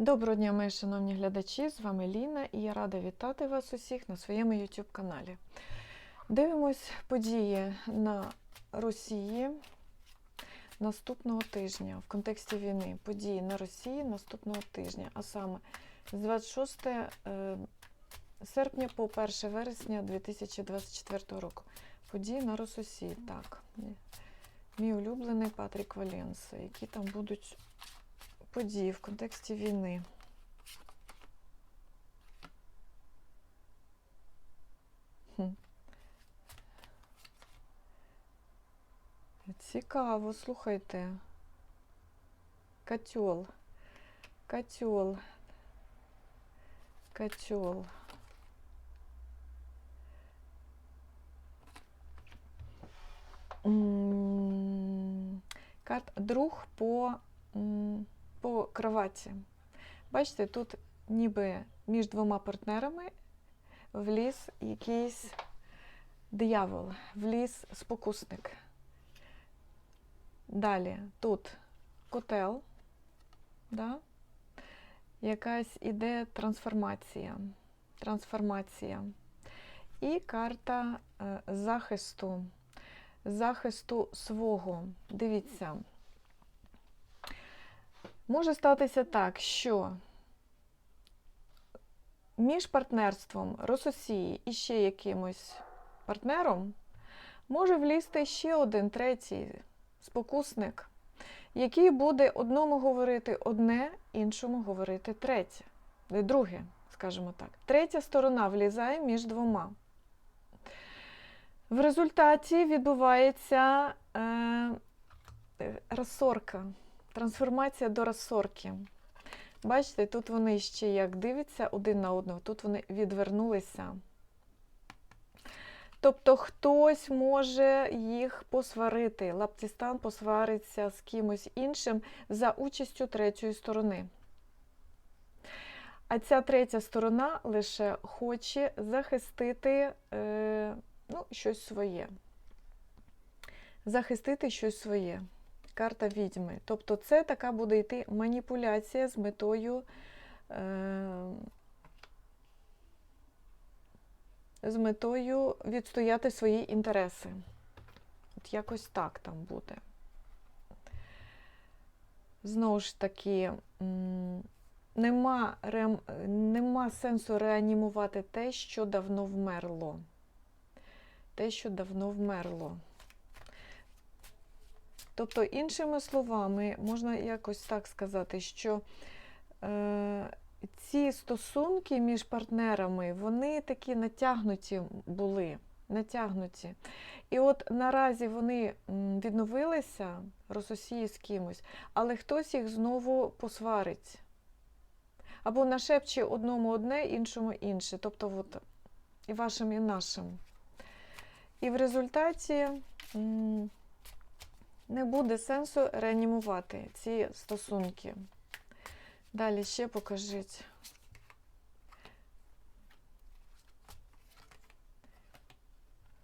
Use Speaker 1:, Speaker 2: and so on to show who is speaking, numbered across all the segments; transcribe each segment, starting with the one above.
Speaker 1: Доброго дня, мої шановні глядачі! З вами Ліна і я рада вітати вас усіх на своєму YouTube каналі. Дивимось події на Росії наступного тижня в контексті війни. Події на Росії наступного тижня, а саме з 26 е, серпня по 1 вересня 2024 року. Події на Росії. Так, мій улюблений Патрік Валенса, які там будуть події в контексті війни. Цікаво, слухайте. Котел. Котел. Котел. Друг по м, по кроваті. Бачите, тут ніби між двома партнерами вліз якийсь диявол, вліз спокусник. Далі тут котел, да? якась іде трансформація. Трансформація. І карта е, захисту, захисту свого. Дивіться. Може статися так, що між партнерством Рососії і ще якимось партнером може влізти ще один третій спокусник, який буде одному говорити одне, іншому говорити третє. Друге, скажімо так. Третя сторона влізає між двома. В результаті відбувається е, розсорка. Трансформація до розсорки. Бачите, тут вони ще як дивляться один на одного, тут вони відвернулися. Тобто хтось може їх посварити. Лаптістан посвариться з кимось іншим за участю третьої сторони. А ця третя сторона лише хоче захистити е, ну, щось своє. Захистити щось своє карта відьми. Тобто це така буде йти маніпуляція з метою е, з метою відстояти свої інтереси. От якось так там буде. Знову ж таки, нема, рем, нема сенсу реанімувати те, що давно вмерло. Те, що давно вмерло. Тобто, іншими словами, можна якось так сказати, що е, ці стосунки між партнерами, вони такі натягнуті були. Натягнуті. І от наразі вони відновилися Рососії з кимось, але хтось їх знову посварить. Або нашепче одному одне, іншому інше. Тобто, от, і вашим, і нашим. І в результаті не буде сенсу реанімувати ці стосунки. Далі ще покажіть.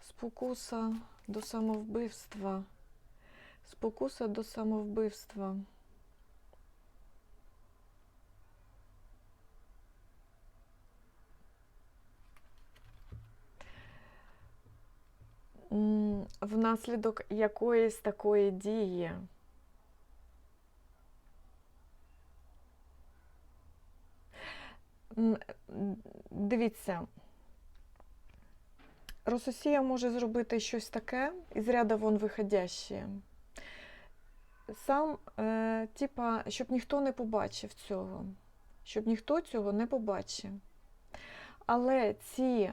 Speaker 1: Спокуса до самовбивства. Спокуса до самовбивства. Внаслідок якоїсь такої дії. Дивіться, Рососія може зробити щось таке із ряда вон виходяще. Сам, е, типа, щоб ніхто не побачив цього, щоб ніхто цього не побачив. Але ці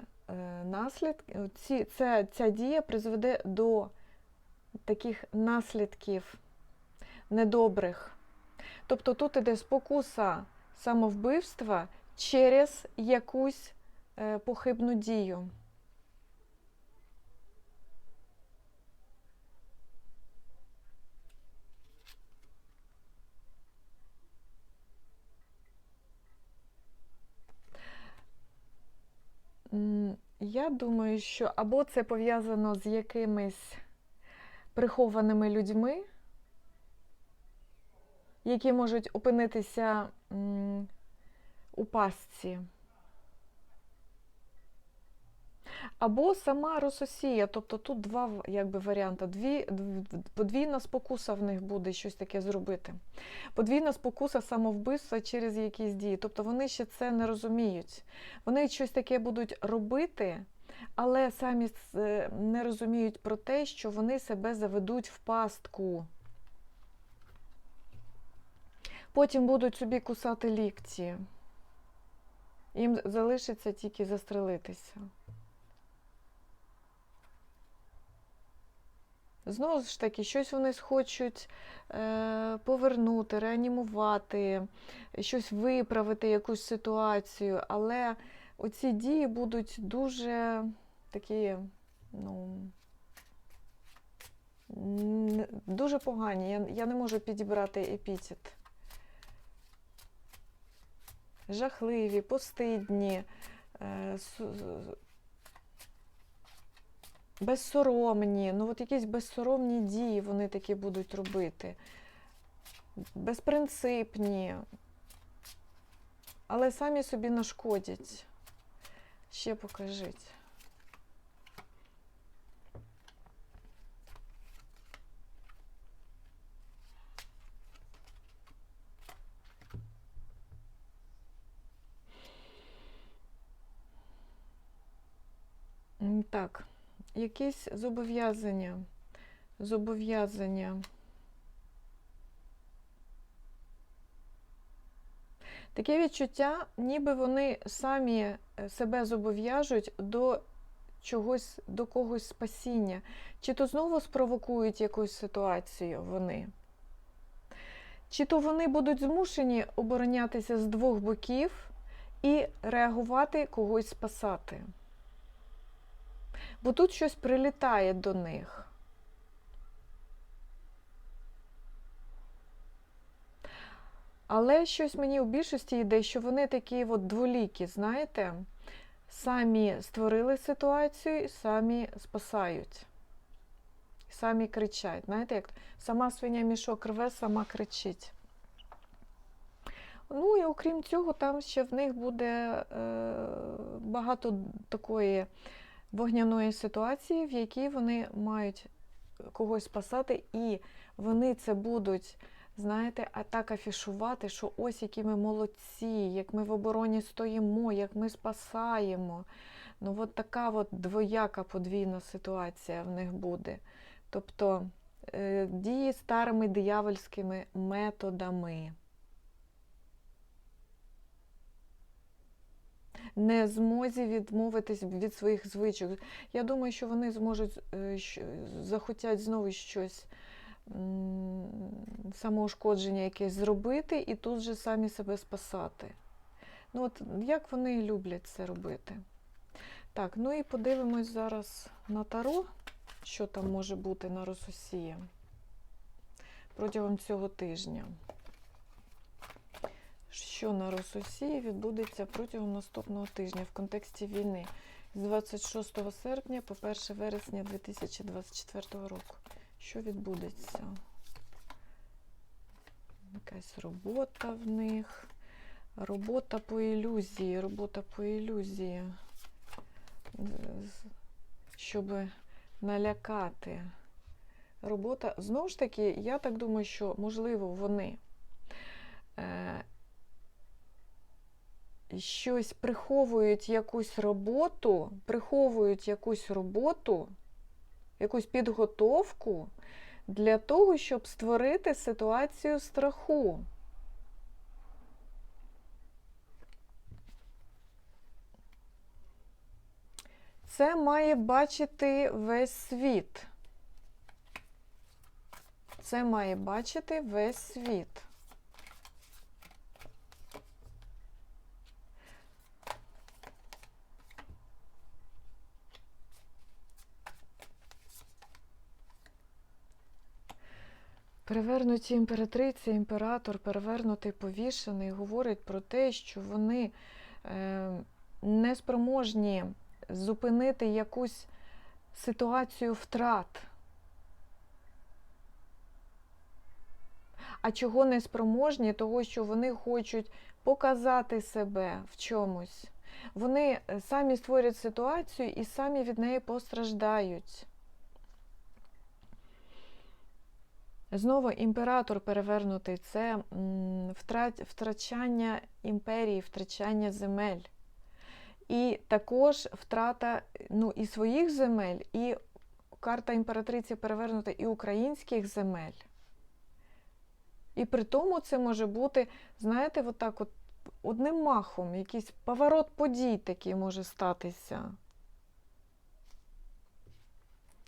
Speaker 1: наслідки, ці, ця, ця дія призведе до таких наслідків недобрих. Тобто тут іде спокуса самовбивства через якусь е, похибну дію. Я думаю, що або це пов'язано з якимись прихованими людьми, які можуть опинитися у пастці. Або сама Рососія, тобто тут два якби, варіанти. Дві, подвійна спокуса в них буде щось таке зробити. Подвійна спокуса самовбивства через якісь дії. Тобто вони ще це не розуміють. Вони щось таке будуть робити, але самі е, не розуміють про те, що вони себе заведуть в пастку. Потім будуть собі кусати лікті. Їм залишиться тільки застрелитися. Знову ж таки, щось вони схочуть е, повернути, реанімувати, щось виправити, якусь ситуацію, але оці дії будуть дуже такі, ну, дуже погані. Я, я не можу підібрати епітет. Жахливі, постидні, е, безсоромні, ну от якісь безсоромні дії вони такі будуть робити. Безпринципні, але самі собі нашкодять. Ще покажіть. М, Так, якісь зобов'язання. Зобов'язання. Таке відчуття, ніби вони самі е, себе зобов'яжуть до чогось, до когось спасіння. Чи то знову спровокують якусь ситуацію вони, чи то вони будуть змушені оборонятися з двох боків і реагувати когось спасати. Бо тут щось прилітає до них. Але щось мені у більшості йде, що вони такі от дволікі, знаєте, самі створили ситуацію самі спасають. Самі кричать. Знаєте, як сама свиня мішок рве, сама кричить. Ну і окрім цього, там ще в них буде е, багато такої вогняної ситуації, в якій вони мають когось спасати, і вони це будуть, знаєте, а так афішувати, що ось які ми молодці, як ми в обороні стоїмо, як ми спасаємо. Ну, от така от двояка подвійна ситуація в них буде. Тобто е, дії старими диявольськими методами. Не змозі відмовитись від своїх звичок. Я думаю, що вони зможуть е, захотять знову щось самоушкодження якесь зробити і тут же самі себе спасати. Ну от як вони люблять це робити. Так, ну і подивимось зараз на таро, що там може бути на Рососії протягом цього тижня що на Рососії відбудеться протягом наступного тижня в контексті війни з 26 серпня по 1 вересня 2024 року. Що відбудеться? Якась робота в них. Робота по ілюзії, робота по ілюзії, щоб налякати. Робота, знову ж таки, я так думаю, що можливо вони е, щось приховують якусь роботу, приховують якусь роботу, якусь підготовку для того, щоб створити ситуацію страху. Це має бачити весь світ. Це має бачити весь світ. Перевернуті імператриця, імператор, перевернутий повішений, говорить про те, що вони е, не спроможні зупинити якусь ситуацію втрат. А чого не спроможні? Того, що вони хочуть показати себе в чомусь. Вони е, самі створять ситуацію і самі від неї постраждають. Знову імператор перевернутий це втрачання імперії, втрачання земель. І також втрата ну, і своїх земель, і карта імператриці перевернута і українських земель. І при тому це може бути, знаєте, отак от одним махом, якийсь поворот подій такий може статися.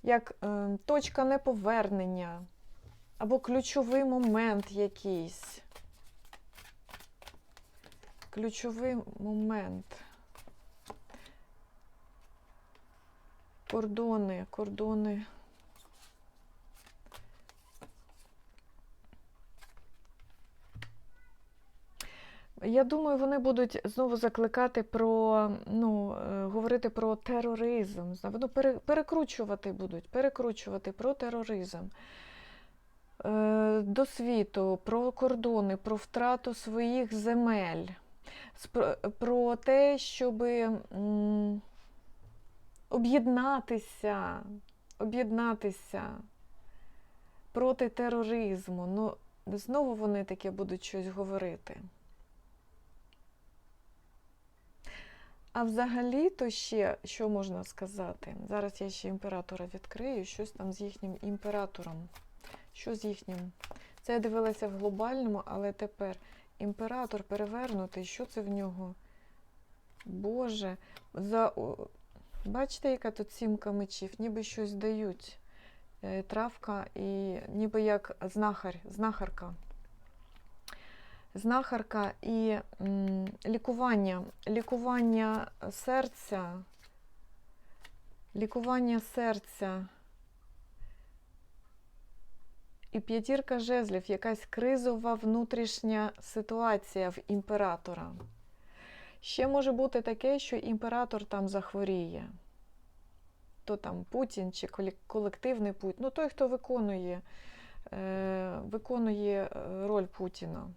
Speaker 1: Як е, точка неповернення, або ключовий момент якийсь. Ключовий момент. Кордони, кордони. Я думаю, вони будуть знову закликати про, ну, е, говорити про тероризм. Ну, перекручувати будуть, перекручувати про тероризм. Е, До світу, про кордони, про втрату своїх земель, про те, щоб об'єднатися, об'єднатися проти тероризму. Ну, знову вони таке будуть щось говорити. А взагалі-то ще, що можна сказати? Зараз я ще імператора відкрию, щось там з їхнім імператором. Що з їхнім? Це я дивилася в глобальному, але тепер імператор перевернутий, що це в нього? Боже, за... бачите, яка тут сімка мечів, ніби щось дають. Е, Травка і ніби як знахар, знахарка. Знахарка і м, лікування, лікування серця, лікування серця. І п'ятірка жезлів, якась кризова внутрішня ситуація в імператора. Ще може бути таке, що імператор там захворіє. То там Путін чи колективний Путін. Ну, той, хто виконує, е, виконує е, роль Путіна.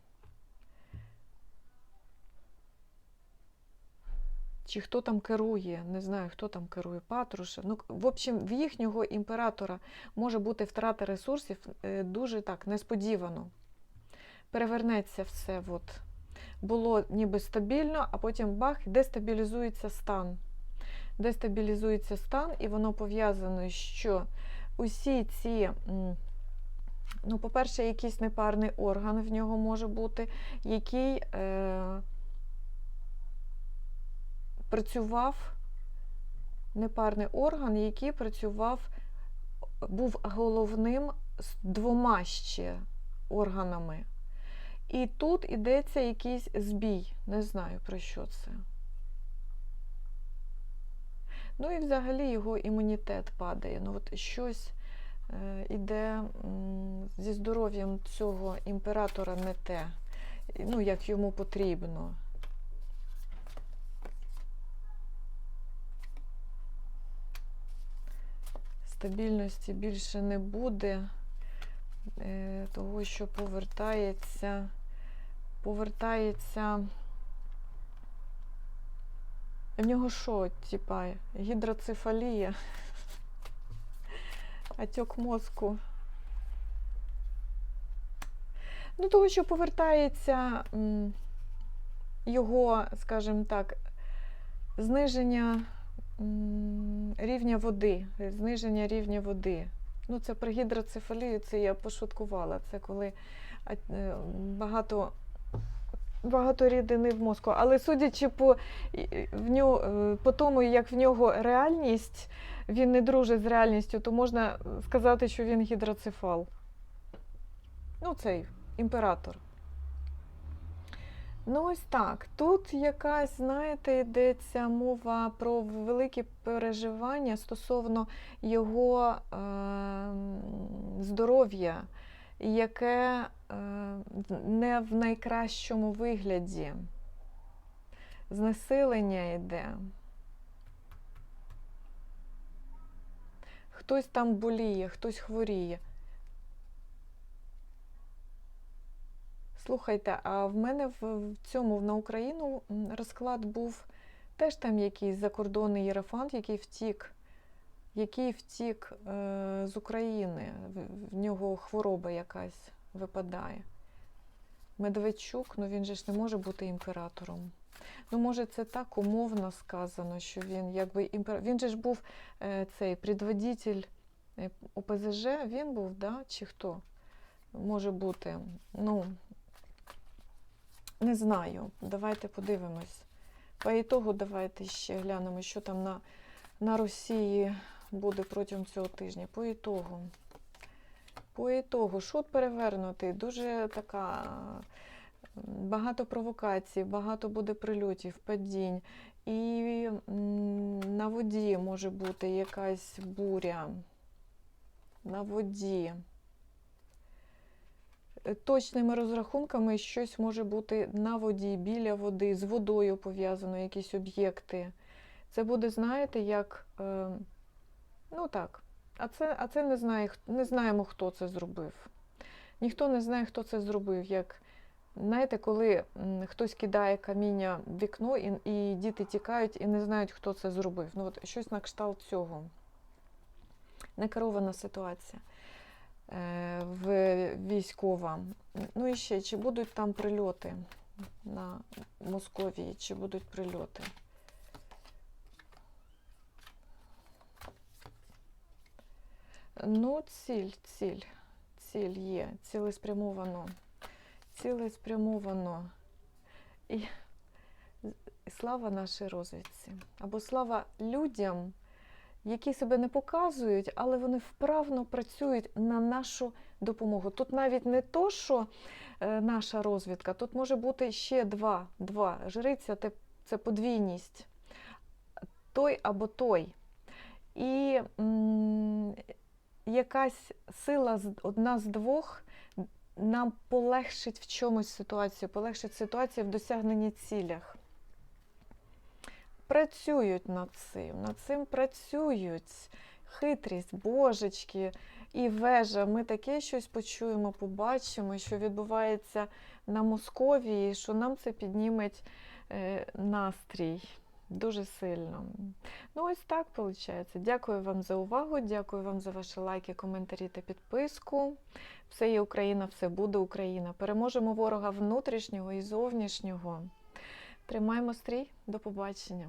Speaker 1: Чи хто там керує, не знаю, хто там керує, Патрушев. Ну, в общем, в їхнього імператора може бути втрата ресурсів е, дуже так несподівано. Перевернеться все. От. Було ніби стабільно, а потім бах, дестабілізується стан. Дестабілізується стан, і воно пов'язано, що усі ці, ну, по-перше, якийсь непарний орган в нього може бути, який. Е- працював непарний орган, який працював, був головним з двома ще органами. І тут йдеться якийсь збій. Не знаю про що це. Ну і взагалі його імунітет падає. Ну, от щось е, іде зі здоров'ям цього імператора не те, ну, як йому потрібно. Стабільності більше не буде, е, того, що повертається, повертається. В нього що, типа, гідроцефалія, отек мозку. Ну, того, що повертається його, скажімо так, зниження рівня води, зниження рівня води. Ну, це про гідроцефалію, це я пошуткувала. Це коли е, багато, багато рідини в мозку. Але судячи по, в нього, е, по тому, як в нього реальність, він не дружить з реальністю, то можна сказати, що він гідроцефал. Ну, цей імператор. Ну, ось так. Тут якась, знаєте, йдеться мова про великі переживання стосовно його е, здоров'я, яке е, не в найкращому вигляді. Знесилення йде. Хтось там боліє, хтось хворіє. Слухайте, а в мене в, цьому на Україну розклад був теж там якийсь закордонний єрофант, який втік, який втік е, з України. В, нього хвороба якась випадає. Медведчук, ну він же ж не може бути імператором. Ну, може, це так умовно сказано, що він якби імпер... Він же ж був е, цей предводитель е, ОПЗЖ, він був, да? чи хто? Може бути. Ну, не знаю. Давайте подивимось. По ітогу давайте ще глянемо, що там на, на Росії буде протягом цього тижня. По ітогу. По ітогу, шут перевернутий, дуже така багато провокацій, багато буде прильотів, падінь. І на воді може бути якась буря. На воді. Точними розрахунками щось може бути на воді, біля води, з водою пов'язано, якісь об'єкти. Це буде, знаєте, як. Е, ну так. А це, а це не, знає, не знаємо, хто це зробив. Ніхто не знає, хто це зробив. Як, знаєте, коли хтось кидає каміння в вікно, і, і діти тікають і не знають, хто це зробив. Ну, от щось на кшталт цього. Некерована ситуація в військова. Ну і ще, чи будуть там прильоти на Московії, чи будуть прильоти? Ну, ціль, ціль, ціль є, цілеспрямовано, цілеспрямовано. І, і слава нашій розвідці. Або слава людям, які себе не показують, але вони вправно працюють на нашу допомогу. Тут навіть не то, що е, наша розвідка, тут може бути ще два. два. Жриця це подвійність. Той або той. І м, якась сила одна з двох нам полегшить в чомусь ситуацію, полегшить ситуацію в досягненні цілях. Працюють над цим, над цим працюють. Хитрість, божечки і вежа. Ми таке щось почуємо, побачимо, що відбувається на Московії, що нам це підніметь е, настрій дуже сильно. Ну, ось так виходить. Дякую вам за увагу, дякую вам за ваші лайки, коментарі та підписку. Все є Україна, все буде Україна. Переможемо ворога внутрішнього і зовнішнього. Тримаймо стрій, до побачення.